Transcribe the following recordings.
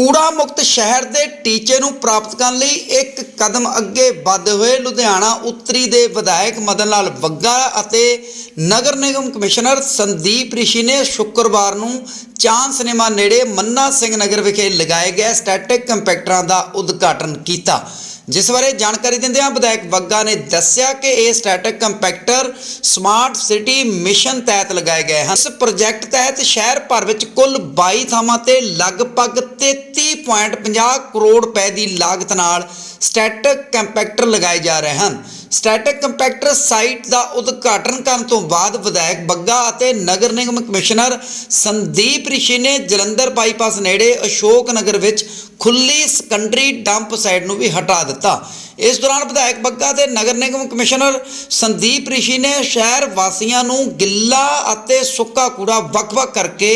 ਕੂੜਾ ਮੁਕਤ ਸ਼ਹਿਰ ਦੇ ਟੀਚੇ ਨੂੰ ਪ੍ਰਾਪਤ ਕਰਨ ਲਈ ਇੱਕ ਕਦਮ ਅੱਗੇ ਵਧਦੇ ਹੋਏ ਲੁਧਿਆਣਾ ਉੱਤਰੀ ਦੇ ਵਿਧਾਇਕ ਮਦਨ ਲਾਲ ਬੱਗਾ ਅਤੇ ਨਗਰ ਨਿਗਮ ਕਮਿਸ਼ਨਰ ਸੰਦੀਪ ਰਿਸ਼ੀ ਨੇ ਸ਼ੁੱਕਰਵਾਰ ਨੂੰ ਚਾਂਦ ਸਿਨੇਮਾ ਨੇੜੇ ਮੰਨਾ ਸਿੰਘ ਨਗਰ ਵਿਖੇ ਲਗਾਏ ਗਏ ਸਟੈਟਿਕ ਕੰਪੈਕਟਰਾਂ ਦਾ ਉਦਘਾਟਨ ਕੀਤਾ। ਜਿਸ ਬਾਰੇ ਜਾਣਕਾਰੀ ਦਿੰਦਿਆਂ ਵਿਧਾਇਕ ਬੱਗਾ ਨੇ ਦੱਸਿਆ ਕਿ ਇਹ static compactor smart city mission ਤਹਿਤ ਲਗਾਏ ਗਏ ਹਨ। ਇਸ ਪ੍ਰੋਜੈਕਟ ਤਹਿਤ ਸ਼ਹਿਰ ਭਰ ਵਿੱਚ ਕੁੱਲ 22 ਥਾਵਾਂ ਤੇ ਲਗਭਗ 33.50 ਕਰੋੜ ਰੁਪਏ ਦੀ ਲਾਗਤ ਨਾਲ ਸਟੈਟਿਕ ਕੰਪੈਕਟਰ ਲਗਾਏ ਜਾ ਰਹੇ ਹਨ। ਸਟੈਟਿਕ ਕੰਪੈਕਟਰ ਸਾਈਟ ਦਾ ਉਦਘਾਟਨ ਕਰਨ ਤੋਂ ਬਾਅਦ ਵਿਧਾਇਕ ਬੱਗਾ ਅਤੇ ਨਗਰ ਨਿਗਮ ਕਮਿਸ਼ਨਰ ਸੰਦੀਪ ਰਿਸ਼ੀ ਨੇ ਜਲੰਧਰ ਬਾਈਪਾਸ ਨੇੜੇ ਅਸ਼ੋਕ ਨਗਰ ਵਿੱਚ ਖੁੱਲੀ ਸੈਕੰਡਰੀ ਡੰਪ ਸਾਈਟ ਨੂੰ ਵੀ ਹਟਾ ਦਿੱਤਾ। ਇਸ ਦੌਰਾਨ ਵਿਧਾਇਕ ਬੱਗਾ ਤੇ ਨਗਰ ਨਿਗਮ ਕਮਿਸ਼ਨਰ ਸੰਦੀਪ ਰਿਸ਼ੀ ਨੇ ਸ਼ਹਿਰ ਵਾਸੀਆਂ ਨੂੰ ਗਿੱਲਾ ਅਤੇ ਸੁੱਕਾ ਕੂੜਾ ਵੱਖ-ਵੱਖ ਕਰਕੇ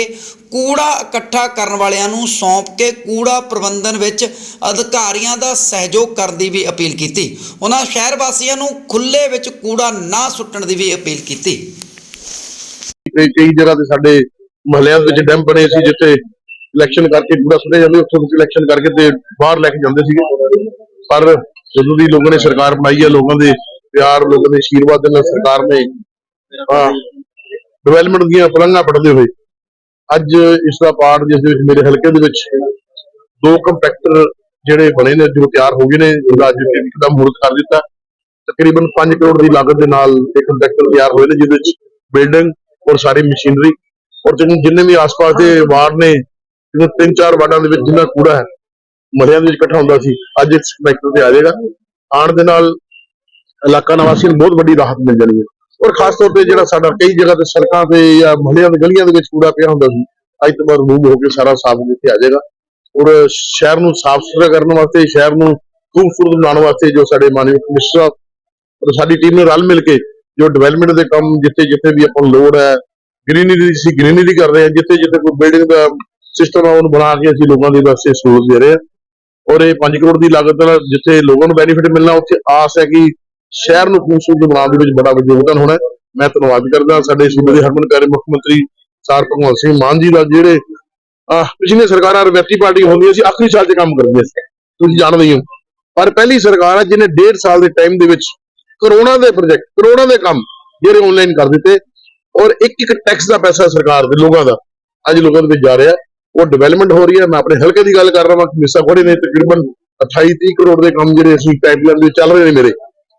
ਕੂੜਾ ਇਕੱਠਾ ਕਰਨ ਵਾਲਿਆਂ ਨੂੰ ਸੌਂਪ ਕੇ ਕੂੜਾ ਪ੍ਰਬੰਧਨ ਵਿੱਚ ਅਧਿਕਾਰੀਆਂ ਦਾ ਸਹਿਯੋਗ ਕਰਨ ਦੀ ਵੀ ਅਪੀਲ ਕੀਤੀ। ਉਹਨਾਂ ਸ਼ਹਿਰ ਵਾਸੀਆਂ ਨੂੰ ਖੁੱਲੇ ਵਿੱਚ ਕੂੜਾ ਨਾ ਸੁੱਟਣ ਦੀ ਵੀ ਅਪੀਲ ਕੀਤੀ। ਕਈ ਜਗ੍ਹਾ ਤੇ ਸਾਡੇ ਮਹੱਲਿਆਂ ਵਿੱਚ ਡੈਮ ਬਣੇ ਸੀ ਜਿੱਥੇ ਇਲੈਕਸ਼ਨ ਕਰਕੇ ਕੂੜਾ ਸੁੱਟਿਆ ਜਾਂਦਾ ਉੱਥੋਂ ਇਲੈਕਸ਼ਨ ਕਰਕੇ ਤੇ ਬਾਹਰ ਲੈ ਕੇ ਜਾਂਦੇ ਸੀਗੇ। ਪਰ ਜਦੋਂ ਦੀ ਲੋਕਾਂ ਨੇ ਸਰਕਾਰ ਬਣਾਈ ਹੈ ਲੋਕਾਂ ਦੇ ਪਿਆਰ, ਲੋਕਾਂ ਦੇ ਆਸ਼ੀਰਵਾਦ ਦੇ ਨਾਲ ਸਰਕਾਰ ਨੇ ਡਿਵੈਲਪਮੈਂਟ ਦੀਆਂ ਪਲੰਘਾਂ ਪੜਦੇ ਹੋਏ ਅੱਜ ਇਸ ਦਾ ਪਾਰਟ ਜਿਸ ਦੇ ਵਿੱਚ ਮੇਰੇ ਹਲਕੇ ਦੇ ਵਿੱਚ ਦੋ ਕੰਪੈਕਟਰ ਜਿਹੜੇ ਬਣੇ ਨੇ, ਜੋ ਤਿਆਰ ਹੋ ਗਏ ਨੇ, ਉਹਦਾ ਅੱਜ ਇੱਕਦਮ ਮੂਰਤ ਕਰ ਦਿੱਤਾ। ਤਕਰੀਬਨ 5 ਕਰੋੜ ਦੀ ਲਾਗਤ ਦੇ ਨਾਲ ਇਹ ਕੰਪੈਕਟਰ ਤਿਆਰ ਹੋਏ ਨੇ, ਜਿਹਦੇ ਵਿੱਚ ਬਿਲਡਿੰਗ ਔਰ ਸਾਰੀ ਮਸ਼ੀਨਰੀ ਔਰ ਜਿੰਨ- ਜਿੰਨੇ ਵੀ ਆਸ-ਪਾਸ ਦੇ ਵਾਰਡ ਨੇ ਜਿਹਦੇ ਤਿੰਨ ਚਾਰ ਵਾਰਡਾਂ ਦੇ ਵਿੱਚ ਜਿੰਨਾ ਕੂੜਾ ਹੈ ਮਹੱਲਿਆਂ ਦੇ ਵਿੱਚ ਇਕੱਠਾ ਹੁੰਦਾ ਸੀ, ਅੱਜ ਇਸ ਕੰਪੈਕਟਰ ਤੇ ਆ ਜਾਏਗਾ। ਆਉਣ ਦੇ ਨਾਲ ਇਲਾਕਾ ਨਿਵਾਸੀਆਂ ਨੂੰ ਬਹੁਤ ਵੱਡੀ ਰਾਹਤ ਮਿਲ ਜਾਣੀ ਹੈ। ਔਰ ਖਾਸ ਤੌਰ ਤੇ ਜਿਹੜਾ ਸਾਡਾ ਕਈ ਜਗ੍ਹਾ ਤੇ ਸੜਕਾਂ ਤੇ ਜਾਂ ਮਹੱਲਿਆਂ ਦੇ ਗਲੀਆਂ ਦੇ ਵਿੱਚ ਕੂੜਾ ਪਿਆ ਹੁੰਦਾ ਸੀ, ਅੱਜ ਤੋਂ ਬਾਅਦ ਰਿਮੂਵ ਹੋ ਕੇ ਸਾਰਾ ਸਾਫ਼ ਇੱਥੇ ਆ ਜਾਏਗਾ। ਔਰ ਸ਼ਹਿਰ ਨੂੰ ਸਾਫ਼ ਸੁਥਰਾ ਕਰਨ ਵਾਸਤੇ, ਸ਼ਹਿਰ ਨੂੰ ਖੂਬਸੂਰਤ ਬਣਾਉਣ ਵਾਸਤੇ ਜੋ ਸਾਡੇ ਮਾਨਯੋਗ ਕਮਿਸ਼ਨਰ ਔਰ ਸਾਡੀ ਟੀਮ ਨੇ ਰਲ ਮਿਲ ਕੇ ਜੋ ਡਿਵੈਲਪਮੈਂਟ ਦੇ ਕੰਮ ਜਿੱਥੇ ਜਿੱਥੇ ਵੀ ਆਪਾਂ ਨੂੰ ਲੋੜ ਹੈ ਗ੍ਰੀਨਰੀ ਦੀ ਅਸੀਂ ਗ੍ਰੀਨਰੀ ਕਰ ਰਹੇ ਹਾਂ, ਜਿੱਥੇ ਜਿੱਥੇ ਕੋਈ ਬਿਲਡਿੰਗ ਦਾ ਸਿਸਟਮ ਆ, ਉਹਨੂੰ ਬਣਾ ਕੇ ਅਸੀਂ ਲੋਕਾਂ ਦੇ ਵਾਸਤੇ ਸਹੂਲਤ ਦੇ ਰਹੇ ਹਾਂ। ਔਰ ਇਹ 5 ਕਰੋੜ ਦੀ ਲਾਗਤ ਨਾਲ ਜਿੱਥੇ ਲੋਕਾਂ ਨੂੰ ਬੈਨੀਫਿਟ ਮਿਲਣਾ, ਉੱਥੇ ਆਸ ਹੈ ਕਿ ਸ਼ਹਿਰ ਨੂੰ ਖੂਬਸੂਰਤ ਬਣਾਉਣ ਦੇ ਵਿੱਚ ਬੜਾ ਯੋਗਦਾਨ ਹੋਣਾ ਮੈਂ ਧੰਨਵਾਦ ਕਰਦਾ ਸਾਡੇ ਸੂਬੇ ਦੇ ਹਰਮਨ ਮੁੱਖ ਮੰਤਰੀ ਸਰ ਭਗਵੰਤ ਸਿੰਘ ਮਾਨ ਜੀ ਦਾ, ਜਿਹੜੇ ਪਿਛਲੀਆਂ ਸਰਕਾਰਾਂ ਔਰ ਵਿਅਕਤੀ ਪਾਰਟੀ ਹੁੰਦੀਆਂ ਸੀ, ਆਖਰੀ ਸਾਲ 'ਚ ਕੰਮ ਕਰਦੀਆਂ ਸੀ। ਤੁਸੀਂ ਜਾਣਦੇ ਹੋ ਪਰ ਪਹਿਲੀ ਸਰਕਾਰ ਹੈ ਜਿਹਨੇ 1.5 ਸਾਲ ਦੇ ਟਾਈਮ ਦੇ ਵਿੱਚ ਕਰੋੜਾਂ ਦੇ ਪ੍ਰੋਜੈਕਟ ਕਰੋੜਾਂ ਦੇ ਕੰਮ ਜਿਹੜੇ ਆਨਲਾਈਨ ਕਰ ਦਿੱਤੇ। ਔਰ ਇੱਕ ਇੱਕ ਟੈਕਸ ਦਾ ਪੈਸਾ ਸਰਕਾਰ ਦੇ, ਲੋਕਾਂ ਦਾ, ਅੱਜ ਲੋਕਾਂ ਦੇ ਵਿੱਚ ਜਾ ਰਿਹਾ। ਉਹ ਡਿਵੈਲਪਮੈਂਟ ਹੋ ਰਹੀ ਹੈ, ਮੈਂ ਆਪਣੇ ਹਲਕੇ ਦੀ ਗੱਲ ਕਰ ਰਿਹਾ ਹਾਂ ਮਿਸਾ ਖੋੜੇ ਨੇ ਤਕਰੀਬਨ 28 30 ਕਰੋੜ ਦੇ ਕੰਮ ਜਿਹੜੇ ਅਸੀਂ ਪਾਈਪਲਾਈਨ ਦੇ ਚੱਲ ਰਹੇ ਨੇ ਮੇਰੇ।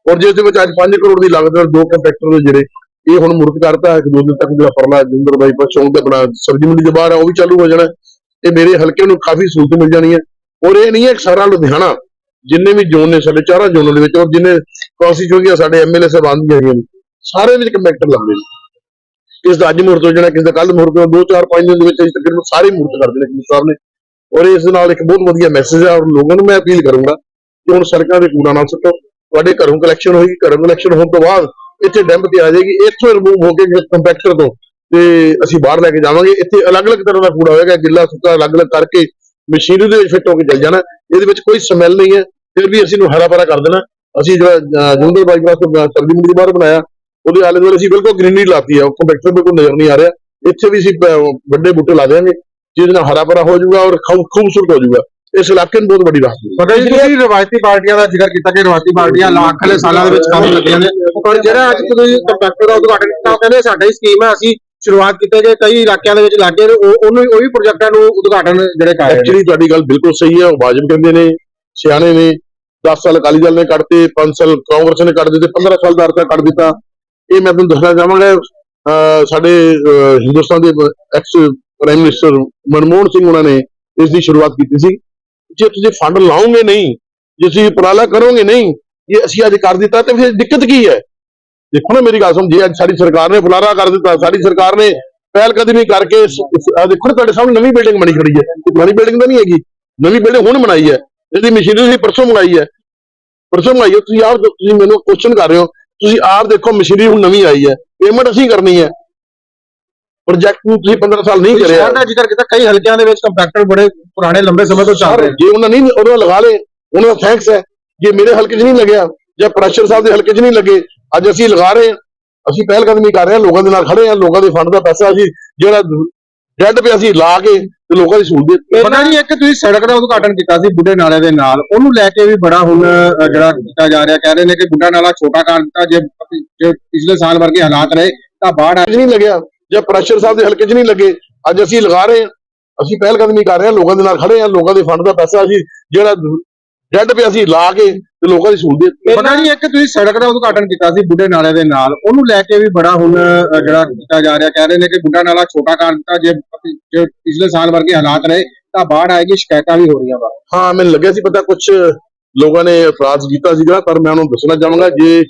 ਔਰ ਜਿਸ ਦੇ ਵਿੱਚ ਅੱਜ 5 ਕਰੋੜ ਦੀ ਲਾਗਤ ਨਾਲ ਦੋ ਕੰਟਰੈਕਟਰ ਦੇ ਜਿਹੜੇ, ਇਹ ਹੁਣ ਮੁਰਤ ਕਰਤਾ ਹੈ ਕਿ ਦੋ ਦਿਨ ਤੱਕ ਜਿਹੜਾ ਪਰਲਾ ਜਿੰਦਰ ਬਾਈ ਪਰ ਚੌਂਕ ਦਾ ਬਣਾ ਸਬਜ਼ੀ ਮੰਡੀ ਦੇ ਬਾਹਰ ਹੈ, ਉਹ ਵੀ ਚਾਲੂ ਹੋ ਜਾਣਾ ਤੇ ਮੇਰੇ ਹਲਕੇ ਨੂੰ ਕਾਫੀ ਸਹੂਲਤ ਮਿਲ ਜਾਣੀ ਹੈ। ਔਰ ਇਹ ਨਹੀਂ ਹੈ ਕਿ ਸਾਰਾ ਲੁਧਿਆਣਾ, ਜਿੰਨੇ ਵੀ ਜ਼ੋਨ ਨੇ, ਸਾਡੇ ਚਾਰਾਂ ਜ਼ੋਨਾਂ ਦੇ ਵਿੱਚ, ਔਰ ਜਿੰਨੇ ਕੌਂਸਟੀਚੁਐਂਸੀਆਂ ਸਾਡੇ ਐਮਐਲਏ ਸਾਹਿਬਾਨ ਦੀਆਂ ਹੈਗੀਆਂ ਨੇ, ਸਾਰੇ ਵਿੱਚ ਕੰਟਰੈਕਟਰ ਲੱਗਦੇ ਨੇ। ਕਿਸ ਦਾ ਅੱਜ ਮੁਹੂਰਤ ਹੋ ਜਾਣਾ ਕਿਸ ਦਾ ਕੱਲ ਮੁਹੂਰਤ ਹੋ ਦੋ ਚਾਰ ਪੰਜ ਦਿਨ ਦੇ ਵਿੱਚ ਅਸੀਂ ਤਕਰੀਬਨ ਸਾਰੇ ਮੂਰਤ ਕਰਦੇ ਨੇ ਕਮਿਸ਼ਨਰ ਸਾਹਿਬ ਨੇ। ਔਰ ਇਸ ਨਾਲ ਇੱਕ ਬਹੁਤ ਵਧੀਆ ਮੈਸੇਜ ਹੈ ਔਰ ਲੋਕਾਂ ਨੂੰ ਮੈਂ ਅਪੀਲ ਕਰੂੰਗਾ ਕਿ ਹੁਣ ਸੜਕਾਂ ਤੇ ਕੂੜਾ ਨਾ ਸੁੱਟੋ, ਤੁਹਾਡੇ ਘਰੋਂ ਕਲੈਕਸ਼ਨ ਹੋਏਗੀ, ਘਰੋਂ ਕਲੈਕਸ਼ਨ ਹੋਣ ਤੋਂ ਬਾਅਦ ਇੱਥੇ ਡੈਂਪ ਤੇ ਆ ਜਾਏਗੀ, ਇੱਥੋਂ ਰਿਮੂਵ ਹੋ ਕੇ ਕੰਪੈਕਟਰ ਤੋਂ ਤੇ ਅਸੀਂ ਬਾਹਰ ਲੈ ਕੇ ਜਾਵਾਂਗੇ। ਇੱਥੇ ਅਲੱਗ-ਅਲੱਗ ਤਰ੍ਹਾਂ ਦਾ ਕੂੜਾ ਹੋਏਗਾ, ਗਿੱਲਾ ਸੁੱਕਾ ਅਲੱਗ-ਅਲੱਗ ਕਰਕੇ ਮਸ਼ੀਨਰੀ ਦੇ ਵਿੱਚ ਫਿੱਟ ਹੋ ਕੇ ਚੱਲ ਜਾਣਾ। ਇਹਦੇ ਵਿੱਚ ਕੋਈ ਸਮੈਲ ਨਹੀਂ ਹੈ, ਫਿਰ ਵੀ ਅਸੀਂ ਨੂੰ ਹਰਾ ਭਰਾ ਕਰ ਦੇਣਾ। ਅਸੀਂ ਜਿਹੜਾ ਜੁੰਦਰ ਬਾਈਪਾਸ ਤੋਂ ਸਬਜ਼ੀ ਮੰਡੀ ਦੇ ਬਾਹਰ ਬਣਾਇਆ ਉਹਦੇ ਆਲੇ ਦੁਆਲੇ ਅਸੀਂ ਬਿਲਕੁਲ ਗ੍ਰੀਨਰੀ ਲਾਤੀ ਹੈ ਉਹ ਕੰਪੈਕਟਰ ਬਿਲਕੁਲ ਨਜ਼ਰ ਨਹੀਂ ਆ ਰਿਹਾ। ਇੱਥੇ ਵੀ ਅਸੀਂ ਵੱਡੇ ਬੂਟੇ ਲਾ ਦੇਵਾਂਗੇ ਜਿਹਦੇ ਨਾਲ ਹਰਾ ਭਰਾ ਹੋ ਜਾਊਗਾ ਔਰ ਖੂਬ- ਖੂਬਸੂਰਤ ਹੋ ਜਾਊਗਾ। ਇਸ ਇਲਾਕੇ ਨੂੰ ਬਹੁਤ ਵੱਡੀ ਰਾਹਤ ਮਿਲੇਗੀ ਪਤਾ ਜੀ ਤੁਸੀਂ ਰਵਾਇਤੀ ਪਾਰਟੀਆਂ ਦਾ ਜ਼ਿਕਰ ਕੀਤਾ ਕਿ ਰਵਾਇਤੀ ਪਾਰਟੀਆਂ ਲੱਖ ਵਾਲੇ ਸਾਲਾਂ ਦੇ ਵਿੱਚ ਕੰਮ ਲੱਗੀਆਂ ਨੇ। ਪਰ ਜਿਹੜਾ ਅੱਜ ਤੁਸੀਂ ਕੰਪੈਕਟਰ ਦਾ ਉਦਘਾਟਨ ਕੀਤਾ ਉਹ ਕਹਿੰਦੇ ਸਾਡਾ ਹੀ ਸਕੀਮ ਹੈ ਅਸੀਂ ਸ਼ੁਰੂਆਤ ਕੀਤੇ ਜੇ ਕਈ ਇਲਾਕਿਆਂ ਦੇ ਵਿੱਚ ਲੱਗੇ ਨੇ ਉਹ ਉਹਨੂੰ ਉਹੀ ਪ੍ਰੋਜੈਕਟਾਂ ਨੂੰ ਉਦਘਾਟਨ ਜਿਹੜੇ ਕਰ ਰਹੇ ਐਕਚੁਅਲੀ ਤੁਹਾਡੀ ਗੱਲ ਬਿਲਕੁਲ ਸਹੀ ਹੈ ਉਹ ਵਾਜਬ ਕਹਿੰਦੇ ਨੇ ਸਿਆਣੇ ਨੇ 10 ਸਾਲ ਅਕਾਲੀ ਦਲ ਨੇ ਕੱਢਤੇ 5 ਸਾਲ ਕਾਂਗਰਸ ਨੇ ਕੱਢ ਦਿੱਤੇ 15 ਸਾਲ ਦਾ ਅਰਥਾ ਕੱਢ ਦਿੱਤਾ। ਇਹ ਮੈਂ ਤੁਹਾਨੂੰ ਦੱਸਣਾ ਚਾਹਾਂਗਾ, ਅਹ ਸਾਡੇ ਹਿੰਦੁਸਤਾਨ ਦੇ ex prime minister Manmohan Singh ਉਹਨਾਂ ਨੇ ਇਸ ਦੀ ਸ਼ੁਰੂਆਤ ਕੀਤੀ ਸੀ। ਜੇ ਤੁਸੀਂ ਫੰਡ ਲਾਓਗੇ ਨਹੀਂ, ਜੇ ਤੁਸੀਂ ਉਪਰਾਲਾ ਕਰੋਗੇ ਨਹੀਂ ਇਹ ਅਸੀਂ ਅੱਜ ਕਰ ਦਿੱਤਾ ਤੇ ਫਿਰ ਦਿੱਕਤ ਕੀ ਹੈ? ਦੇਖੋ ਨਾ ਮੇਰੀ ਗੱਲ ਸੁਣ ਅੱਜ ਸਾਡੀ ਸਰਕਾਰ ਨੇ ਫੁਲਾਰਾ ਕਰ ਦਿੱਤਾ, ਸਾਡੀ ਸਰਕਾਰ ਨੇ ਪਹਿਲ ਕਦਮੀ ਕਰਕੇ ਦੇਖੋ ਨਾ ਤੁਹਾਡੇ ਸਾਹਮਣੇ ਨਵੀਂ ਬਿਲਡਿੰਗ ਬਣੀ ਖੜੀ ਹੈ। ਪੁਰਾਣੀ ਬਿਲਡਿੰਗ ਤਾਂ ਨਹੀਂ ਹੈਗੀ, ਨਵੀਂ ਬਿਲਡਿੰਗ ਹੁਣ ਬਣਾਈ ਹੈ। ਇਹਦੀ ਮਸ਼ੀਨਰੀ ਅਸੀਂ ਪਰਸੋਂ ਮੰਗਾਈ ਹੈ। ਪਰਸੋਂ ਮੰਗਾਈ ਹੈ, ਤੁਸੀਂ ਆਪ ਤੁਸੀਂ ਮੈਨੂੰ ਕੁਐਸਚਨ ਕਰ ਰਹੇ ਹੋ ਤੁਸੀਂ ਆਪ ਦੇਖੋ ਮਸ਼ੀਨਰੀ ਹੁਣ ਨਵੀਂ ਆਈ ਹੈ ਪੇਮੈਂਟ ਅਸੀਂ ਕਰਨੀ ਹੈ। ਪ੍ਰੋਜੈਕਟ ਨੂੰ ਤੁਸੀਂ 15 ਸਾਲ ਨਹੀਂ ਕਰਿਆ। ਦਾ ਜ਼ਿਕਰ ਕੀਤਾ ਕਈ ਹਲਕਿਆਂ ਦੇ ਵਿੱਚ ਕੰਪੈਕਟਰ ਬੜੇ ਪੁਰਾਣੇ ਲੰਬੇ ਸਮੇਂ ਤੋਂ ਚੱਲ ਰਹੇ ਜੇ ਉਹਨਾਂ ਨਹੀਂ ਉਹਨਾਂ ਲਗਾ ਲੇ ਉਹਨਾਂ ਦਾ ਥੈਂਕਸ ਹੈ। ਜੇ ਮੇਰੇ ਹਲਕੇ 'ਚ ਨਹੀਂ ਲੱਗਿਆ ਜਾਂ ਪ੍ਰੈਸ਼ਰ ਸਾਹਿਬ ਦੇ ਹਲਕੇ 'ਚ ਨਹੀਂ ਲੱਗੇ ਅੱਜ ਅਸੀਂ ਲਗਾ ਰਹੇ ਹਾਂ। ਅਸੀਂ ਪਹਿਲ ਕਦਮੀ ਕਰ ਰਹੇ ਹਾਂ ਲੋਕਾਂ ਦੇ ਨਾਲ ਖੜੇ ਹਾਂ ਲੋਕਾਂ ਦੇ ਫੰਡ ਦਾ ਪੈਸਾ ਅਸੀਂ ਜਿਹੜਾ ਡੈਡ ਪਿਆ ਸੀ ਲਾ ਕੇ ਤੇ ਲੋਕਾਂ ਦੀ ਸਹੂਲਤ ਪਤਾ ਨਹੀਂ ਇੱਕ ਤੁਸੀਂ ਸੜਕ ਦਾ ਉਦਘਾਟਨ ਕੀਤਾ ਸੀ ਬੁੱਢੇ ਨਾਲੇ ਦੇ ਨਾਲ। ਉਹਨੂੰ ਲੈ ਕੇ ਵੀ ਬੜਾ ਹੁਣ ਜਿਹੜਾ ਕੀਤਾ ਜਾ ਰਿਹਾ। ਕਹਿ ਰਹੇ ਨੇ ਕਿ ਬੁੱਢਾ ਨਾਲਾ ਛੋਟਾ ਕਰ ਦਿੱਤਾ। ਜੇ ਜੇ ਪਿਛਲੇ ਸਾਲ ਵਰਗੇ ਹਾਲਾਤ ਰਹੇ ਤਾਂ ਬਾੜ ਚ ਨਹੀਂ ਲੱਗਿਆ। ਜਾਂ ਪ੍ਰੈਸ਼ਰ ਸਾਹਿਬ ਦੇ ਹਲਕੇ 'ਚ ਨਹੀਂ ਲੱਗੇ ਅੱਜ ਅਸੀਂ ਲਗਾ ਰਹੇ ਹਾਂ। ਅਸੀਂ ਪਹਿਲ ਕਦਮੀ ਕਰ ਰਹੇ ਹਾਂ ਲੋਕਾਂ ਦੇ ਨਾਲ ਖੜੇ ਹਾਂ ਲੋਕਾਂ ਦੇ ਫੰਡ ਦਾ ਪੈਸਾ ਅਸੀਂ ਜਿਹੜਾ ਡੈਡ ਪਿਆ ਸੀ ਲਾ ਕੇ ਤੇ ਲੋਕਾਂ ਦੀ ਸਹੂਲਤ ਪਤਾ ਨਹੀਂ ਇੱਕ ਤੁਸੀਂ ਸੜਕ ਦਾ ਉਦਘਾਟਨ ਕੀਤਾ ਸੀ ਬੁੱਢੇ ਨਾਲੇ ਦੇ ਨਾਲ। ਉਹਨੂੰ ਲੈ ਕੇ ਵੀ ਬੜਾ ਹੁਣ ਅ, ਜਿਹੜਾ ਕੀਤਾ ਜਾ ਰਿਹਾ। ਕਹਿ ਰਹੇ ਨੇ ਕਿ ਬੁੱਢਾ ਨਾਲਾ ਛੋਟਾ ਕਰ ਦਿੱਤਾ। ਜੇ ਜੇ ਪਿਛਲੇ ਸਾਲ ਵਰਗੇ ਹਾਲਾਤ ਰਹੇ ਤਾਂ ਬਾੜ ਆਏਗੀ ਸ਼ਿਕਾਇਤਾਂ ਵੀ ਹੋ ਰਹੀਆਂ ਵਾ ਹਾਂ ਮੈਨੂੰ ਲੱਗਿਆ ਸੀ ਪਤਾ ਕੁਝ ਲੋਕਾਂ ਨੇ ਇਤਰਾਜ਼ ਕੀਤਾ ਸੀਗਾ ਪਰ ਮੈਂ ਉਹਨੂੰ ਦੱਸਣਾ ਚਾਹਾਂਗਾ ਜੇ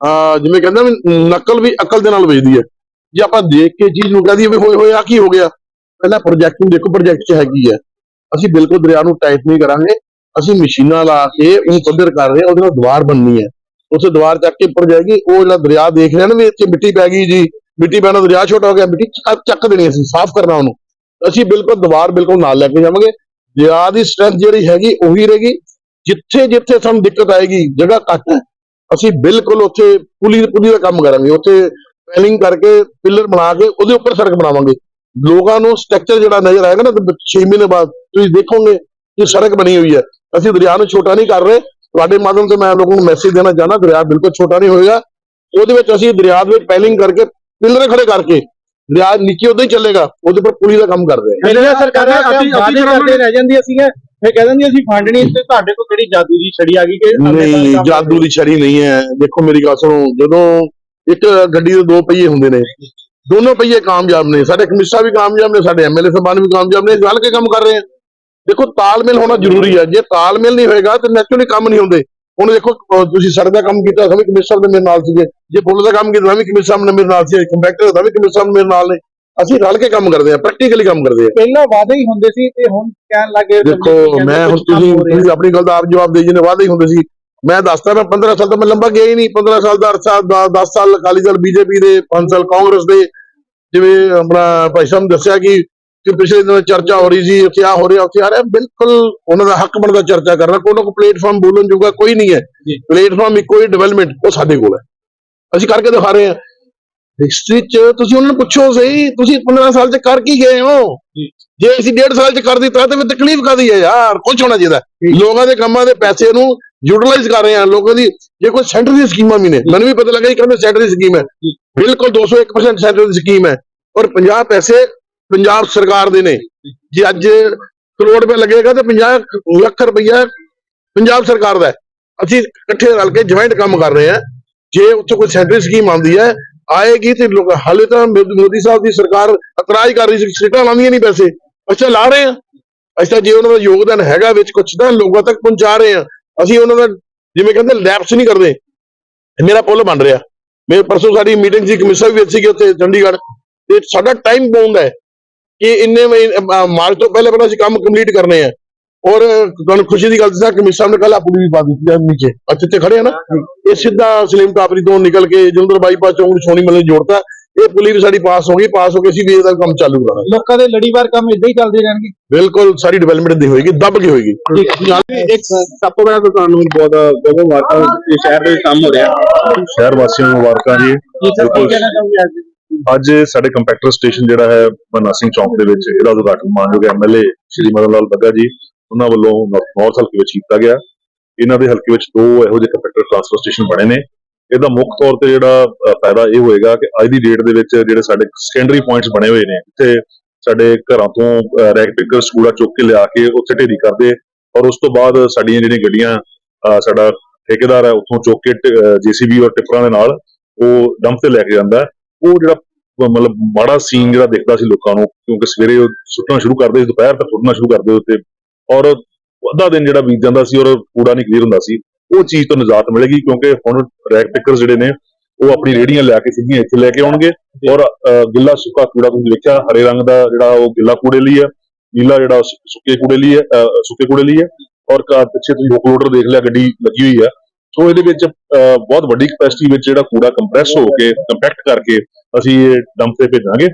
ਅਹ, ਜਿਵੇਂ ਕਹਿੰਦਾ ਵੀ ਨਕਲ ਵੀ ਅਕਲ ਦੇ ਨਾਲ ਵੇਚਦੀ ਹੈ। ਜੇ ਆਪਾਂ ਦੇਖ ਕੇ ਚੀਜ਼ ਨੂੰ ਕਹਦੀ ਵੀ ਹੋਏ ਹੋਏ ਆ ਕੀ ਹੋ ਗਿਆ? ਪਹਿਲਾਂ ਪ੍ਰੋਜੈਕਟ ਨੂੰ ਦੇਖੋ ਪ੍ਰੋਜੈਕਟ 'ਚ ਹੈਗੀ ਹੈ। ਅਸੀਂ ਬਿਲਕੁਲ ਦਰਿਆ ਨੂੰ ਟਾਈਟ ਨਹੀਂ ਕਰਾਂਗੇ। ਅਸੀਂ ਮਸ਼ੀਨਾਂ ਲਾ ਕੇ ਉਹਨੂੰ ਪੱਧਰ ਕਰ ਰਹੇ ਉਹਦੇ ਨਾਲ ਦੀਵਾਰ ਬਣਨੀ ਹੈ। ਉਸੇ ਦੀਵਾਰ ਚੱਕ ਕੇ ਉੱਪਰ ਜਾਏਗੀ, ਉਹ ਜਿਹੜਾ ਦਰਿਆ ਦੇਖ ਰਿਹਾ ਨਾ ਵੀ ਇੱਥੇ ਮਿੱਟੀ ਪੈ ਗਈ ਜੀ, ਮਿੱਟੀ ਪੈਣਾ ਦਰਿਆ ਛੋਟਾ ਹੋ ਗਿਆ, ਮਿੱਟੀ ਚੱਕ- ਚੱਕ ਦੇਣੀ ਅਸੀਂ, ਸਾਫ਼ ਕਰਨਾ ਉਹਨੂੰ। ਅਸੀਂ ਬਿਲਕੁਲ ਦੀਵਾਰ ਬਿਲਕੁਲ ਨਾਲ ਲੈ ਕੇ ਜਾਵਾਂਗੇ। ਦਰਿਆ ਦੀ ਸਟਰੈਂਥ ਜਿਹੜੀ ਹੈਗੀ, ਉਹੀ ਰਹੇਗੀ। ਜਿੱਥੇ ਜਿੱਥੇ ਸਾਨੂੰ ਦਿੱਕਤ ਆਏਗੀ, ਜਗ੍ਹਾ ਘੱਟ ਹੈ, ਅਸੀਂ ਬਿਲਕੁਲ ਉੱਥੇ ਪੁਲੀ ਪੁਲੀ ਦਾ ਕੰਮ ਕਰਾਂਗੇ। ਉੱਥੇ ਪੈਲਿੰਗ ਕਰਕੇ ਪਿੱਲਰ ਬਣਾ ਕੇ ਉਹਦੇ ਉੱਪਰ ਸੜਕ ਬਣਾਵਾਂਗੇ। ਲੋਕਾਂ ਨੂੰ ਸਟਰਕਚਰ ਜਿਹੜਾ ਨਜ਼ਰ ਆਏਗਾ ਨਾ 6 ਮਹੀਨੇ ਬਾਅਦ ਤੁਸੀਂ ਦੇਖੋਗੇ ਕਿ ਸੜਕ ਬਣੀ ਹੋਈ ਹੈ। ਅਸੀਂ ਦਰਿਆ ਨੂੰ ਛੋਟਾ ਨਹੀਂ ਕਰ ਰਹੇ। ਤੁਹਾਡੇ ਮਾਧਿਅਮ ਤੋਂ ਮੈਂ ਲੋਕਾਂ ਨੂੰ ਮੈਸੇਜ ਦੇਣਾ ਚਾਹੁੰਦਾ ਦਰਿਆ ਬਿਲਕੁਲ ਛੋਟਾ ਨਹੀਂ ਹੋਏਗਾ। ਉਹਦੇ ਵਿੱਚ ਅਸੀਂ ਦਰਿਆ ਦੇ ਵਿੱਚ ਪੈਲਿੰਗ ਕਰਕੇ ਪਿੱਲਰ ਖੜੇ ਕਰਕੇ ਦਰਿਆ ਨੀਚੇ ਉਦਾਂ ਹੀ ਚੱਲੇਗਾ ਉਹਦੇ ਉੱਪਰ ਪੁਲੀ ਦਾ ਕੰਮ ਕਰਦੇ ਹਾਂ ਪਹਿਲਾਂ ਸਰਕਾਰਾਂ ਅਸੀਂ ਅਸੀਂ ਕਰਦੇ ਰਹਿ ਜਾਂਦੀਆਂ ਸੀਗੀਆਂ। ਫਿਰ ਕਹਿ ਦਿੰਦੀਆਂ ਅਸੀਂ ਫੰਡ ਨਹੀਂ ਤੇ ਤੁਹਾਡੇ ਕੋਲ ਕਿਹੜੀ ਜਾਦੂ ਦੀ ਛੜੀ ਆ ਗਈ ਕਿ ਨਹੀਂ ਜਾਦੂ ਦੀ ਛੜੀ ਨਹੀਂ ਹੈ। ਦੇਖੋ ਮੇਰੀ ਗੱਲ ਸੁਣੋ ਜਦੋਂ ਇੱਕ ਗੱਡੀ ਦੇ ਦੋ ਪਹੀਏ ਹੁੰਦੇ ਨੇ ਦੋਨੋਂ ਪਹੀਏ ਕਾਮਯਾਬ ਨੇ। ਸਾਡੇ ਕਮਿਸ਼ਨਰ ਵੀ ਕਾਮਯਾਬ ਨੇ ਸਾਡੇ ਐਮਐਲਏ ਸਾਹਿਬਾਨ ਵੀ ਕਾਮਯਾਬ ਨੇ ਰਲ ਕੇ ਕੰਮ ਕਰ ਰਹੇ ਆ। ਦੇਖੋ ਤਾਲਮੇਲ ਹੋਣਾ ਜ਼ਰੂਰੀ ਹੈ। ਜੇ ਤਾਲਮੇਲ ਨਹੀਂ ਹੋਏਗਾ ਤਾਂ ਨੈਚੁਰਲੀ ਕੰਮ ਨਹੀਂ ਹੁੰਦੇ? ਹੁਣ ਦੇਖੋ ਤੁਸੀਂ ਸੜਕ ਦਾ ਕੰਮ ਕੀਤਾ ਵੀ ਕਮਿਸ਼ਨਰ ਦੇ ਮੇਰੇ ਨਾਲ ਸੀਗੇ। ਜੇ ਪੁੱਲ ਦਾ ਕੰਮ ਕੀਤਾ ਵੀ ਕਮਿਸ਼ਨਰ ਸਾਹਿਬ ਨੇ ਮੇਰੇ ਨਾਲ ਸੀ। ਕੰਪੈਕਟਰ ਦਾ ਵੀ ਕਮਿਸ਼ਨਰ ਸਾਹਿਬ ਮੇਰੇ ਨਾਲ ਨੇ। ਅਸੀਂ ਰਲ ਕੇ ਕੰਮ ਕਰਦੇ ਆ ਪ੍ਰੈਕਟੀਕਲੀ ਕੰਮ ਕਰਦੇ ਆ ਪਹਿਲਾਂ ਵਾਅਦੇ ਹੀ ਹੁੰਦੇ ਸੀ ਤੇ ਹੁਣ ਕਹਿਣ ਲੱਗੇ ਦੇਖੋ ਮੈਂ ਹੁਣ ਤੁਸੀਂ ਤੁਸੀਂ ਆਪਣੀ ਗੱਲ ਦਾ ਆਪ ਜਵਾਬ ਦੇ ਜਿਹਨੇ ਵਾਅਦੇ ਹੀ ਹੁੰਦੇ ਸੀ। ਮੈਂ ਦੱਸਦਾ ਮੈਂ 15 ਸਾਲ ਤੋਂ ਮੈਂ ਲੰਬਾ ਗਿਆ ਹੀ ਨਹੀਂ। 15 ਸਾਲ ਦਾ ਅਰਸਾ 10 ਸਾਲ ਅਕਾਲੀ ਦਲ ਬੀਜੇਪੀ ਦੇ 5 ਸਾਲ ਕਾਂਗਰਸ ਦੇ। ਜਿਵੇਂ ਆਪਣਾ ਭਾਈ ਸਾਹਿਬ ਦੱਸਿਆ ਕਿ ਕਿ ਪਿਛਲੇ ਦਿਨ ਚਰਚਾ ਹੋ ਰਹੀ ਸੀ ਉੱਥੇ ਆ ਹੋ ਰਿਹਾ ਉੱਥੇ ਆ ਰਿਹਾ ਬਿਲਕੁਲ ਉਹਨਾਂ ਦਾ ਹੱਕ ਬਣਦਾ ਚਰਚਾ ਕਰਨਾ ਕੋਈ ਨਾ ਕੋਈ ਪਲੇਟਫਾਰਮ ਬੋਲਣ ਜੋਗਾ ਕੋਈ ਨਹੀਂ ਹੈ। ਪਲੇਟਫਾਰਮ ਇੱਕੋ ਹੀ ਡਿਵੈਲਪਮੈਂਟ ਉਹ ਸਾਡੇ ਕੋਲ ਹੈ। ਅਸੀਂ ਕਰਕੇ ਦਿਖਾ ਰਹੇ ਹਾਂ। ਹਿਸਟਰੀ ਚ ਤੁਸੀਂ ਉਹਨਾਂ ਨੂੰ ਪੁੱਛੋ ਸਹੀ ਤੁਸੀਂ 15 ਸਾਲ ਚ ਕਰ ਕੀ ਗਏ ਹੋ? ਜੀ। ਅਸੀਂ 1.5 ਸਾਲ ਚ ਕਰ ਦਿੱਤਾ ਤੇ ਫਿਰ ਤਕਲੀਫ ਕਾਦੀ ਹੈ ਯਾਰ? ਕੁਝ ਹੋਣਾ ਚਾਹੀਦਾ। ਲੋਕਾਂ ਦੇ ਕੰਮਾਂ ਦੇ ਪੈਸੇ ਨੂੰ ਯੂਟਿਲਾਈਜ਼ ਕਰ ਰਹੇ ਆ ਲੋਕਾਂ ਦੀ ਜੇ ਕੋਈ ਸੈਂਟਰ ਦੀ ਸਕੀਮਾਂ ਵੀ ਨੇ ਮੈਨੂੰ ਵੀ ਪਤਾ ਲੱਗਾ ਕਿ ਕਹਿੰਦੇ ਸੈਂਟਰ ਦੀ ਸਕੀਮ ਹੈ। ਬਿਲਕੁਲ 201% ਸੈਂਟਰ ਦੀ ਸਕੀਮ ਹੈ। ਔਰ 50 ਪੈਸੇ ਪੰਜਾਬ ਸਰਕਾਰ ਦੇ ਨੇ। ਜੇ ਅੱਜ ਕਰੋੜ ਰੁਪਏ ਲੱਗੇਗਾ ਤੇ 50 ਲੱਖ ਰੁਪਈਆ ਪੰਜਾਬ ਸਰਕਾਰ ਦਾ ਅਸੀਂ ਇਕੱਠੇ ਰਲ ਕੇ ਜੁਆਇੰਟ ਕੰਮ ਕਰ ਰਹੇ ਹਾਂ। ਜੇ ਉੱਥੇ ਕੋਈ ਸੈਂਟਰ ਸਕੀਮ ਆਉਂਦੀ ਹੈ, ਆਏਗੀ ਤੇ ਲੋਕ ਹਾਲੇ ਤਾਂ ਮੋਦੀ ਮੋਦੀ ਸਾਹਿਬ ਦੀ ਸਰਕਾਰ ਇਤਰਾਜ਼ ਕਰ ਰਹੀ ਸੀ, ਸੀਟਾਂ ਲਾਉਂਦੀਆਂ ਨਹੀਂ ਪੈਸੇ। ਅੱਛਾ ਲਾ ਰਹੇ ਆ ਅੱਛਾ ਜੇ ਉਹਨਾਂ ਦਾ ਯੋਗਦਾਨ ਹੈਗਾ ਵਿੱਚ ਕੁਛ ਤਾਂ ਲੋਕਾਂ ਤੱਕ ਪਹੁੰਚਾ ਰਹੇ ਆ ਅਸੀਂ ਉਹਨਾਂ ਦਾ ਜਿਵੇਂ ਕਹਿੰਦੇ ਲੈਪਸ ਨਹੀਂ ਕਰਦੇ। ਮੇਰਾ ਪੁੱਲ ਬਣ ਰਿਹਾ। ਮੇਰੇ ਪਰਸੋਂ ਸਾਡੀ ਮੀਟਿੰਗ ਸੀ ਕਮਿਸ਼ਨਰ ਵੀ ਸੀਗੇ ਉੱਥੇ ਚੰਡੀਗੜ੍ਹ। ਤੇ ਸਾਡਾ ਟਾਈਮ ਬਾਉਂਡ ਹੈ। ਕਿ ਇੰਨੇ ਮਾਰਚ ਤੋਂ ਪਹਿਲੇ ਪਹਿਲਾਂ ਅਸੀਂ ਕੰਮ ਕੰਪਲੀਟ ਕਰਨੇ ਆ। ਔਰ ਤੁਹਾਨੂੰ ਖੁਸ਼ੀ ਦੀ ਗੱਲ ਦੱਸਾਂ ਕਮਿਸ਼ਨਰ ਨੇ ਕੱਲ ਆਪਣੀ ਵੀ ਪਾ ਦਿੱਤੀ ਹੈ ਨੀਚੇ। ਅੱਛੇ ਤੇ ਖੜੇ ਆ ਨਾ ਇਹ ਸਿੱਧਾ ਸਲੀਮ ਟਾਪਰੀ ਤੋਂ ਨਿਕਲ ਕੇ ਜਲੰਧਰ ਬਾਈਪਾਸ ਚੌਂਕ ਨੂੰ ਸੋਨੀ ਮੱਲੇ ਜੋੜਤਾ। ਇਹ ਪੁਲੀ ਵੀ ਸਾਡੀ ਪਾਸ ਹੋ ਗਈ ਪਾਸ ਹੋ ਕੇ ਅਸੀਂ ਵੀ ਇਹਦਾ ਕੰਮ ਚਾਲੂ ਕਰਾਂਗੇ। ਲੋਕਾਂ ਦੇ ਲੜੀਵਾਰ ਕੰਮ ਇਦਾਂ ਹੀ ਚੱਲਦੇ ਰਹਿਣਗੇ। ਬਿਲਕੁਲ ਸਾਰੀ ਡਿਵੈਲਪਮੈਂਟ ਦੀ ਹੋਏਗੀ ਦੱਬ ਕੇ ਹੋਏਗੀ। ਇੱਕ ਸਭ ਤੋਂ ਪਹਿਲਾਂ ਤੁਹਾਨੂੰ ਬਹੁਤ ਬਹੁਤ ਮੁਬਾਰਕਾਂ ਸ਼ਹਿਰ ਦੇ ਕੰਮ ਹੋ ਰਿਹਾ। ਸ਼ਹਿਰ ਵਾਸੀਆਂ ਨੂੰ ਮੁਬਾਰਕਾਂ ਜੀ। ਕੀ ਅੱਜ ਸਾਡੇ ਕੰਪੈਕਟਰ ਸਟੇਸ਼ਨ ਜਿਹੜਾ ਹੈ ਬੰਨਾ ਸਿੰਘ ਚੌਂਕ ਦੇ ਵਿੱਚ, ਇਹਦਾ ਉਦਘਾਟਨ ਮਾਨਯੋਗ ਐਮਐਲਏ ਸ਼੍ਰੀ ਮਦਨ ਲਾਲ ਬੱਗਾ ਜੀ, ਉਹਨਾਂ ਵੱਲੋਂ ਨੌਰਥ ਹਲਕੇ ਵਿੱਚ ਕੀਤਾ ਗਿਆ ਇਹਨਾਂ ਦੇ ਹਲਕੇ ਵਿੱਚ ਦੋ ਇਹੋ ਜਿਹੇ ਕੰਪੈਕਟਰ ਟ੍ਰਾਂਸਫਰ ਸਟੇਸ਼ਨ ਬਣੇ ਨੇ ਇਹਦਾ ਮੁੱਖ ਤੌਰ ਤੇ ਜਿਹੜਾ ਫਾਇਦਾ ਇਹ ਹੋਏਗਾ ਕਿ ਅੱਜ ਦੀ ਡੇਟ ਦੇ ਵਿੱਚ ਜਿਹੜੇ ਸਾਡੇ ਸੈਕੰਡਰੀ ਪੁਆਇੰਟਸ ਬਣੇ ਹੋਏ ਨੇ ਜਿੱਥੇ ਸਾਡੇ ਘਰਾਂ ਤੋਂ ਰੈਕ ਪਿਕਰਸ ਕੂੜਾ ਚੁੱਕ ਕੇ ਲਿਆ ਕੇ ਉੱਥੇ ਢੇਰੀ ਕਰਦੇ ਔਰ ਉਸ ਤੋਂ ਬਾਅਦ ਸਾਡੀਆਂ ਜਿਹੜੀਆਂ ਗੱਡੀਆਂ ਸਾਡਾ ਠੇਕੇਦਾਰ ਹੈ, ਉੱਥੋਂ ਚੁੱਕ ਕੇ ਜੀਸੀਬੀ ਔਰ ਟਿੱਪਰਾਂ ਦੇ ਨਾਲ ਉਹ ਡੰਪ ਤੇ ਲੈ ਕੇ ਜਾਂਦਾ ਹੈ। ਉਹ ਜਿਹੜਾ ਮਤਲਬ ਮਾੜਾ ਸੀਨ ਜਿਹੜਾ ਦਿਖਦਾ ਸੀ ਲੋਕਾਂ ਨੂੰ, ਕਿਉਂਕਿ ਸਵੇਰੇ ਉਹ ਸੁੱਟਣਾ ਸ਼ੁਰੂ ਕਰਦੇ ਸੀ, ਦੁਪਹਿਰ ਤੱਕ ਸੁੱਟਣਾ ਸ਼ੁਰੂ ਕਰਦੇ ਉੱਤੇ ਔਰ ਅੱਧਾ ਦਿਨ ਜਿਹੜਾ ਬੀਤ ਜਾਂਦਾ ਸੀ, ਔਰ ਕੂੜਾ ਨਹੀਂ ਕਲੀਅਰ ਹੁੰਦਾ ਸੀ, ਉਹ ਚੀਜ਼ ਤੋਂ ਨਿਜਾਤ ਮਿਲੇਗੀ, ਕਿਉਂਕਿ ਹੁਣ ਰੈਕ ਪਿਕਰ ਜਿਹੜੇ ਨੇ, ਉਹ ਆਪਣੀ ਰੇੜੀਆਂ ਲੈ ਕੇ ਸਿੱਧੀਆਂ ਇੱਥੇ ਲੈ ਕੇ ਆਉਣਗੇ, ਔਰ ਗਿੱਲਾ ਸੁੱਕਾ ਕੂੜਾ ਤੁਸੀਂ ਦੇਖਿਆ, ਹਰੇ ਰੰਗ ਦਾ ਜਿਹੜਾ ਉਹ ਗਿੱਲਾ ਕੂੜੇ ਲਈ ਹੈ, ਨੀਲਾ ਜਿਹੜਾ ਸੁੱਕੇ ਕੂੜੇ ਲਈ ਹੈ ਸੁੱਕੇ ਕੂੜੇ ਲਈ ਹੈ, ਔਰ ਕਾਰ ਪਿੱਛੇ ਤੁਸੀਂ ਲੋਕ ਲੋਡਰ ਦੇਖ ਲਿਆ, ਗੱਡੀ ਲੱਗੀ ਹੋਈ ਹੈ ਸੋ ਇਹਦੇ ਵਿੱਚ ਬਹੁਤ ਵੱਡੀ ਕਪੈਸਿਟੀ ਵਿੱਚ ਜਿਹੜਾ ਕੂੜਾ ਕੰਪਰੈਸ ਹੋ ਕੇ ਕੰਪੈਕਟ ਕਰਕੇ ਅਸੀਂ ਇਹ ਡੰਪ ਤੇ ਭੇਜਾਂਗੇ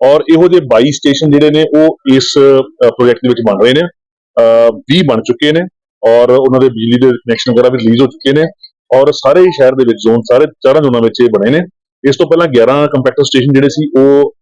ਔਰ ਇਹੋ ਜਿਹੇ 22 ਸਟੇਸ਼ਨ ਜਿਹੜੇ ਨੇ ਉਹ ਇਸ ਪ੍ਰੋਜੈਕਟ ਦੇ ਵਿੱਚ ਬਣ ਰਹੇ ਨੇ ਅ, 20 ਬਣ ਚੁੱਕੇ ਨੇ ਔਰ ਉਹਨਾਂ ਦੇ ਬਿਜਲੀ ਦੇ ਕਨੈਕਸ਼ਨ ਵਗੈਰਾ ਵੀ ਰਿਲੀਜ਼ ਹੋ ਚੁੱਕੇ ਨੇ ਔਰ ਸਾਰੇ ਸ਼ਹਿਰ ਦੇ ਵਿੱਚ ਜ਼ੋਨ ਸਾਰੇ ਚਾਰਾਂ ਜ਼ੋਨਾਂ ਵਿੱਚ ਇਹ ਬਣੇ ਨੇ। ਇਸ ਤੋਂ ਪਹਿਲਾਂ 11 ਕੰਪੈਕਟਰ ਸਟੇਸ਼ਨ ਜਿਹੜੇ ਸੀ ਉਹ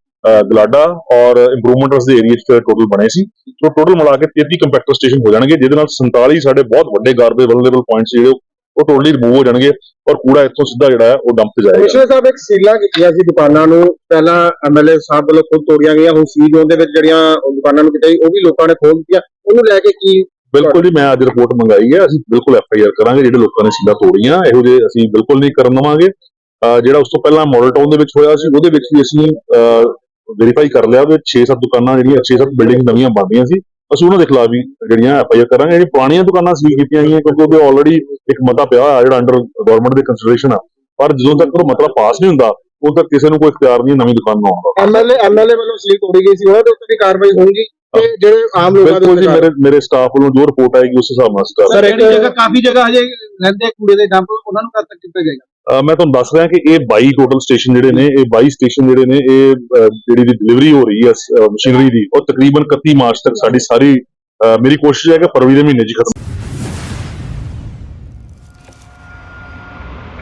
ਗਲਾਡਾ ਔਰ ਇੰਪਰੂਵਮੈਂਟਸ ਦੇ ਏਰੀਆ 'ਚ ਟੋਟਲ ਬਣੇ ਸੀ। ਸੋ ਟੋਟਲ ਮਿਲਾ ਕੇ 33 ਕੰਪੈਕਟਰ ਸਟੇਸ਼ਨ ਹੋ ਜਾਣਗੇ ਜਿਹਦੇ ਨਾਲ 47 ਸਾਡੇ ਬਹੁਤ ਵੱਡੇ ਗਾਰਬੇਜ ਵਲਨਰੇਬਲ ਪੁਆਇੰਟਸ ਜਿਹੜੇ ਉਹ ਟੋਟਲੀ ਰਿਮੂਵ ਹੋ ਜਾਣਗੇ ਔਰ ਕੂੜਾ ਇੱਥੋਂ ਸਿੱਧਾ ਜਿਹੜਾ ਹੈ ਉਹ ਡੰਪ ਤੇ ਜਾਏਗਾ। ਕਮਿਸ਼ਨਰ ਸਾਹਿਬ ਇੱਕ ਸੀਲਾਂ ਕੀਤੀਆਂ ਸੀ ਦੁਕਾਨਾਂ ਨੂੰ। ਪਹਿਲਾਂ ਐਮਐਲਏ ਸਾਹਿਬ ਵੱਲੋਂ ਖੁਦ ਤੋੜੀਆਂ ਗਈਆਂ ਹੁਣ ਸੀ ਜ਼ੋਨ ਦੇ ਵਿੱਚ ਜਿਹੜੀਆਂ ਦੁਕਾਨਾਂ ਨੂੰ ਕਿਤੇ ਉਹ ਵੀ ਲੋਕਾਂ ਨੇ ਖੋਲ ਦਿੱਤੀਆਂ। ਉਹਨੂੰ ਲੈ ਕੇ ਕੀ ਬਿਲਕੁਲ ਜੀ ਮੈਂ ਅੱਜ ਰਿਪੋਰਟ ਮੰਗਾਈ ਹੈ। ਅਸੀਂ ਬਿਲਕੁਲ ਐਫ ਆਈ ਆਰ ਕਰਾਂਗੇ ਜਿਹੜੇ ਲੋਕਾਂ ਨੇ ਸਿੱਧਾ ਤੋੜੀਆਂ ਇਹੋ ਜਿਹੇ ਅਸੀਂ ਬਿਲਕੁਲ ਨਹੀਂ ਕਰਨ ਦੇਵਾਂਗੇ। ਜਿਹੜਾ ਉਸ ਤੋਂ ਪਹਿਲਾਂ ਮਾਡਲ ਟਾਊਨ ਦੇ ਵਿੱਚ ਹੋਇਆ ਸੀ ਉਹਦੇ ਵਿੱਚ ਵੀ ਅਸੀਂ ਵੈਰੀਫਾਈ ਕਰ ਲਿਆ ਉਹਦੇ 6-7 ਦੁਕਾਨਾਂ ਜਿਹੜੀਆਂ 6-7 ਬਿਲਡਿੰਗ ਨਵੀਆਂ ਬਣਦੀਆਂ ਸੀ। ਅਸੀਂ ਉਹਨਾਂ ਦੇ ਖਿਲਾਫ ਵੀ ਜਿਹੜੀਆਂ ਐਫ ਆਈ ਆਰ ਕਰਾਂਗੇ ਜਿਹੜੀਆਂ ਪੁਰਾਣੀਆਂ ਦੁਕਾਨਾਂ ਸੀ ਕੀਤੀਆਂ ਗਈਆਂ ਕਿਉਂਕਿ ਉਹਦੇ ਆਲਰੇਡੀ ਇੱਕ ਮਤਾ ਪਿਆ ਹੋਇਆ ਜਿਹੜਾ ਅੰਡਰ ਗਵਰਨਮੈਂਟ ਦੇ ਕੰਸੀਡਰੇਸ਼ਨ ਆ। ਪਰ ਜਦੋਂ ਤੱਕ ਉਹ ਮਤਲਬ ਪਾਸ ਨਹੀਂ ਹੁੰਦਾ ਉਦੋਂ ਤੱਕ ਕਿਸੇ ਨੂੰ ਕੋਈ ਇਖਤਿਆਰ ਨਹੀਂ ਨਵੀਂ ਦੁਕਾਨ ਬਣਾਉਣ ਦਾ। ਐਮਐਲਏ ਐਮਐਲਏ ਵੱਲੋਂ ਸੀਲ ਤੋੜੀ ਗਈ ਸੀ ਉਹਨਾਂ ਦੇ ਉੱਤੇ ਵੀ ਕਾਰਵਾਈ ਹੋਊਗੀ ਤੇ ਜਿਹੜੇ ਆਮ ਲੋਕਾਂ ਦੇ ਬਿਲਕੁਲ ਜੀ ਮੇਰੇ ਮੇਰੇ ਸਟਾਫ ਵੱਲੋਂ ਜੋ ਰਿਪੋਰਟ ਆਏਗੀ ਉਸ ਹਿਸਾਬ ਨਾਲ ਸਰ, ਜਿਹੜੀ ਇੱਕ- ਜਗ੍ਹਾ ਕਾਫੀ ਜਗ੍ਹਾ ਹਜੇ ਰਹਿੰਦੇ ਕੂੜੇ ਦੇ ਡੰਪ ਉਹਨਾਂ ਨੂੰ ਕਦ ਤੱਕ ਕੀਤਾ ਜਾਏਗਾ? ਮੈਂ ਤੁਹਾਨੂੰ ਦੱਸ ਰਿਹਾ ਕਿ ਇਹ 22 ਟੋਟਲ ਸਟੇਸ਼ਨ ਜਿਹੜੇ ਨੇ, ਇਹ 22 ਸਟੇਸ਼ਨ ਜਿਹੜੇ ਨੇ, ਇਹ ਜਿਹੜੀ ਦੀ ਡਿਲੀਵਰੀ ਹੋ ਰਹੀ ਹੈ ਮਸ਼ੀਨਰੀ ਦੀ, ਉਹ ਤਕਰੀਬਨ 31 ਮਾਰਚ ਤੱਕ ਸਾਡੀ ਸਾਰੀ ਮੇਰੀ ਕੋਸ਼ਿਸ਼ ਹੈ ਕਿ ਫਰਵਰੀ ਦੇ ਮਹੀਨੇ 'ਚ ਹੀ ਖਤਮ